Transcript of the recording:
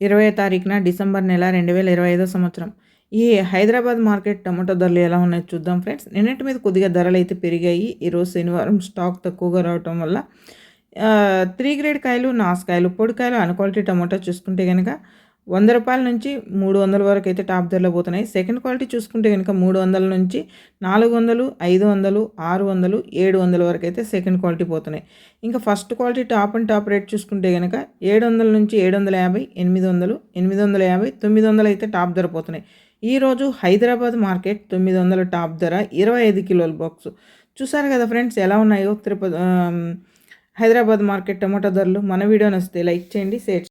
ఇరవై తారీఖున డిసెంబర్ నెల రెండు వేల ఇరవై ఐదో సంవత్సరం. ఈ హైదరాబాద్ మార్కెట్ టమాటో ధరలు ఎలా ఉన్నాయో చూద్దాం ఫ్రెండ్స్. నిన్నటి మీద కొద్దిగా ధరలు అయితే పెరిగాయి. ఈరోజు శనివారం స్టాక్ తక్కువగా రావటం వల్ల త్రీ గ్రేడ్ కాయలు నాసుకాయలు పొడికాయలు అన్క్వాలిటీ టమాటో చూసుకుంటే కనుక వంద రూపాయల నుంచి మూడు వందల వరకు అయితే టాప్ ధరలో పోతున్నాయి. సెకండ్ క్వాలిటీ చూసుకుంటే కనుక మూడు వందల నుంచి నాలుగు వందలు ఐదు వందలు ఆరు వందలు ఏడు వందల వరకు అయితే సెకండ్ క్వాలిటీ పోతున్నాయి. ఇంకా first quality top and top rate చూసుకుంటే కనుక ఏడు వందల నుంచి ఏడు వందల యాభై ఎనిమిది వందలు ఎనిమిది వందల యాభై తొమ్మిది వందలు అయితే టాప్ ధర పోతున్నాయి. ఈరోజు హైదరాబాద్ మార్కెట్ తొమ్మిది వందల టాప్ ధర ఇరవై ఐదు కిలోల బాక్స్. చూసారు కదా ఫ్రెండ్స్ ఎలా ఉన్నాయో తిరుపతి హైదరాబాద్ మార్కెట్ టమాటో ధరలు. మన వీడియో నచ్చితే లైక్ చేయండి షేర్